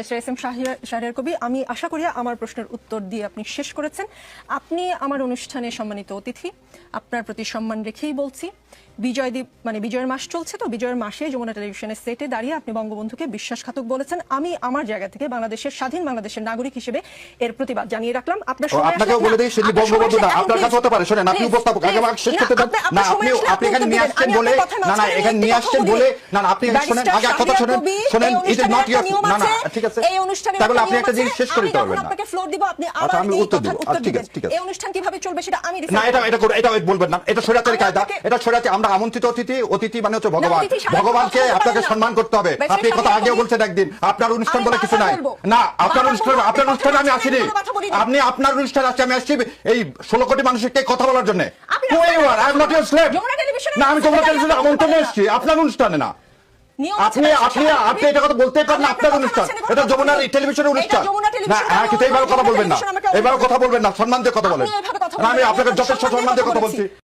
S M Shahriar কবি আমি আশা করি আমার প্রশ্নের উত্তর দিয়ে আপনি শেষ করেছেন। আপনি আমার অনুষ্ঠানে সম্মানিত অতিথি আপনার প্রতি সম্মান রেখেই বলছি। বিজয় দ্বীপ মানে বিজয়ের মাস চলছে তো বিজয়ের মাসে যমুনা টেলিভিশনের সেটে দাঁড়িয়ে আপনি বঙ্গবন্ধুকে বিশ্বাসঘাতক বলেছেন। আমি আমার জায়গা থেকে বাংলাদেশের স্বাধীন বাংলাদেশের নাগরিক হিসেবে এর প্রতিবাদ জানিয়ে রাখলাম। আপনার সময় আপনাকেও বলে দিই সেটি বঙ্গবন্ধু না আপনার কাছে হতে পারে শোনেন আপনি উপস্থাপক আগে আমাকে শেষ করতে দেন। না আপনি আপনি এখানে নিয়ে আসছেন বলে না না এখানে নিয়ে আসছেন বলে। না না আপনি শোনেন আগে কথা শাহরিয়ার শোনেন কবি, শোনেন এই ইট ইজ নট একটা না না আছে, ঠিক আছে। এই অনুষ্ঠানের তাহলে আপনি একটা জিনিস শেষ করে দিতে পারবেন না। আপনাকে ফ্লোর দিব আপনি আচ্ছা, আমার আমি উত্তর দিব। আচ্ছা, ঠিক আছে, ঠিক আছে। এই অনুষ্ঠান কীভাবে চলবে সেটা আমি না এটা এটা করে এটা বলবেন না। এটা কায়দা। এটা আমরা আমন্ত্রিত অতিথি অতিথি মানে হচ্ছে ভগবান। ভগবানকে আপনাকে সম্মান করতে হবে। আপনি কথা আগেও বলছেন একদিন। আপনার অনুষ্ঠান বলে কিছু নাই। না আপনার অনুষ্ঠান আপনার অনুষ্ঠানে আমি আসিনি। আপনি আপনার অনুষ্ঠানে আসছি আমি আসছি এই ষোলো কোটি মানুষকে কথা বলার জন্য। না আমি আমন্ত্রণে এসেছি। আপনার অনুষ্ঠানে না। আপনি আপনি আপনি এটা কথা বলতে পারেন আপনার অনুষ্ঠান। এটা যমুনা টেলিভিশনের অনুষ্ঠান। না কিন্তু এইভাবে কথা বলবেন না। এইভাবে কথা বলবেন না। সম্মান দিয়ে কথা বলেন। আমি আপনাকে যথেষ্ট সম্মান দিয়ে কথা। বলছি।